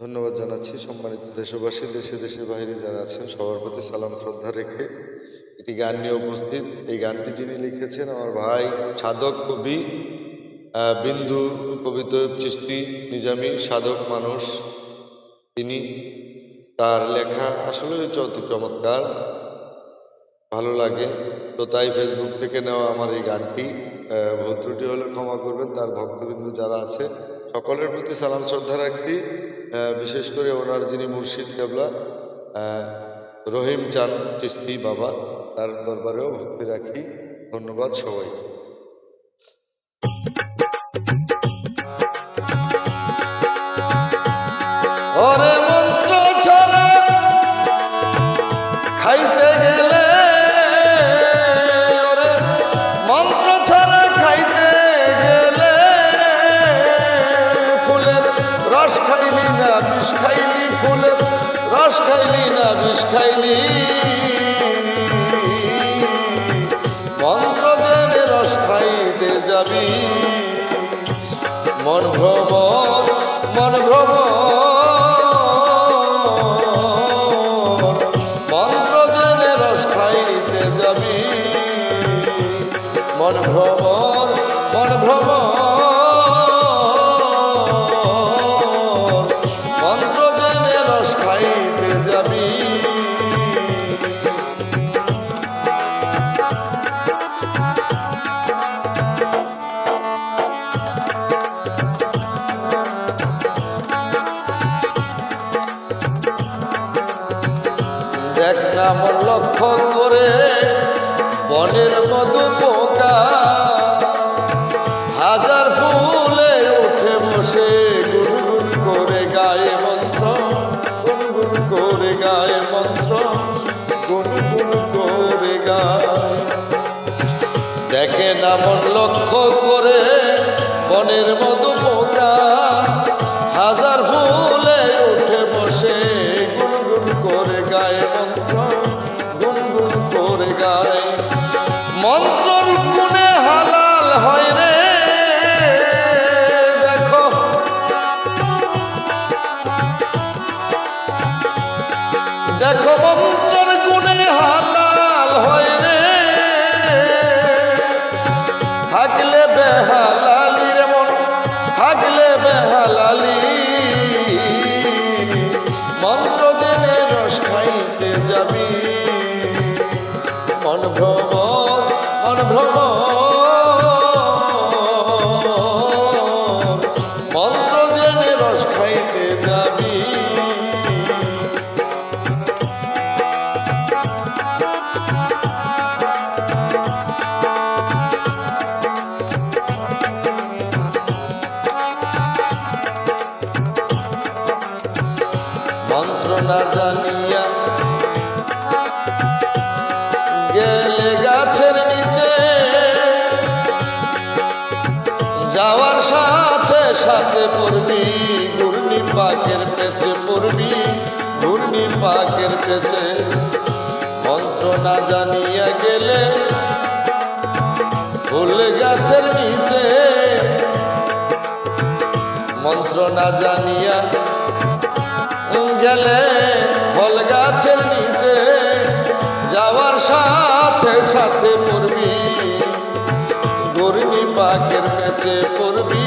ধন্যবাদ জানাচ্ছি সম্মানিত দেশবাসী, দেশে দেশের বাইরে যারা আছেন, সবার প্রতি সালাম, শ্রদ্ধা রেখে একটি গান নিয়ে উপস্থিত। এই গানটি যিনি লিখেছেন, আমার ভাই সাধক কবি বিন্দু কবিতয়ব চিস্তি নিজামি সাধক মানুষ। তিনি তার লেখা আসলে অতি চমৎকার, ভালো লাগে। তো তাই ফেসবুক থেকে নেওয়া আমার এই গানটি। ত্রুটি হলে ক্ষমা করবেন। তার ভক্তবিন্দু যারা আছে, সকলের প্রতি সালাম, শ্রদ্ধা রাখছি। বিশেষ করে ওনার যিনি মুর্শিদ কেবলা রহিম চান চিস্তি বাবা, তার দরবারেও ভক্তি রাখি। ধন্যবাদ সবাই। ওরে ফুলের রস খাইলি না বিষ খাইলি? মন্ত্র জেনে রস খাইতে যাবি। মন ভ্রমণ মন ভ্রমণ দেখ না মন লক্ষ্য করে বনের মধু পোকা। হাজার ফুলে উঠে বসে, গুনগুন করে গায়ে মন্ত্র, গুনগুন করে গায়ে মন্ত্র, গুনগুন করে গায়। দেখে না মন লক্ষ্য করে, বনের মধু পোকা। দেখো মন্ত্রের গুণে হালাল হয় রে। থাকলে বেহালালি রে মন, থাকলে বেহালালি। মন্ত্র জেনে রস খাইতে যাবি। গেলে গাছের যাওয়ার সাথে সাথে পড়বি ঘূর্ণি পাকের পেছে জানিয়া গেলে ফুল গাছের নিচে। মন্ত্র না জানিয়া গেলে ফল গাছের নিচে যাওয়ার সাথে সাথে পড়বি। ঘূর্ণি পাকের কাছে পড়বি।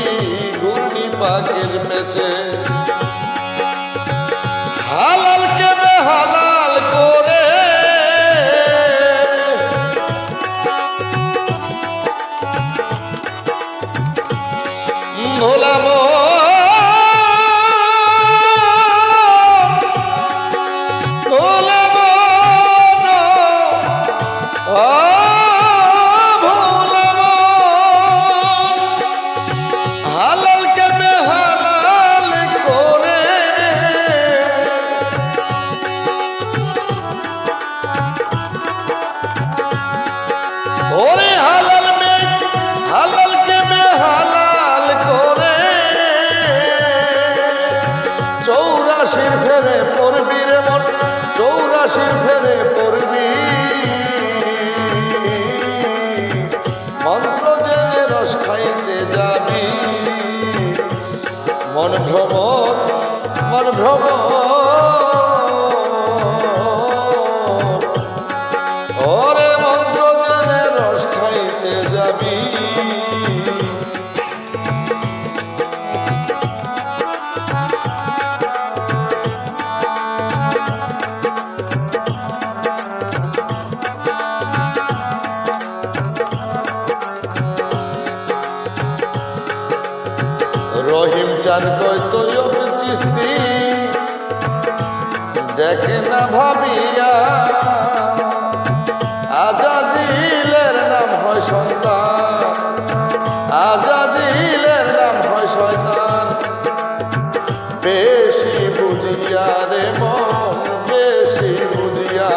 চৌরাশির ফেরে পড়বি। মন্ত্র জেনে রস খাইতে যাবি। মন ভ্রমণ বিচার যোগ সৃষ্টি। দেখে না ভাবিয়া আজাদিলের নাম হয় সন্তান। আজাদিলের নাম হয় শয়তান। বেশি বুঝিয়া রে মন, বেশি বুঝিয়া।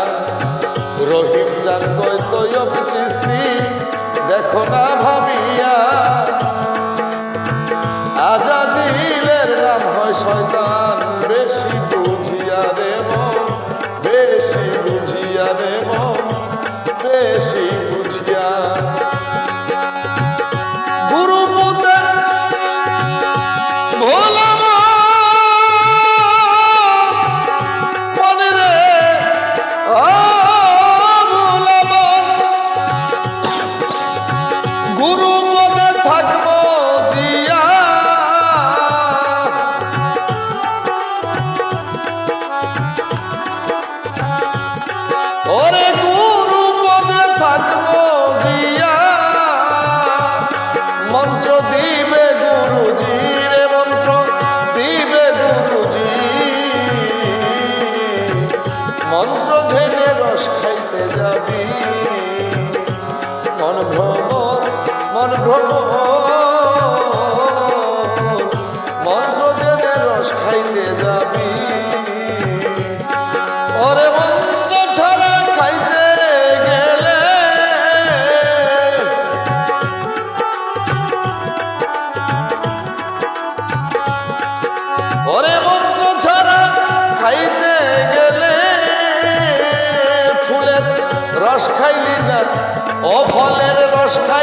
রহিম চান কয় তৈব সৃষ্টি। দেখো না ভাবিয়া শয়তান। রস খাইলি না। ও ফলের রস খাই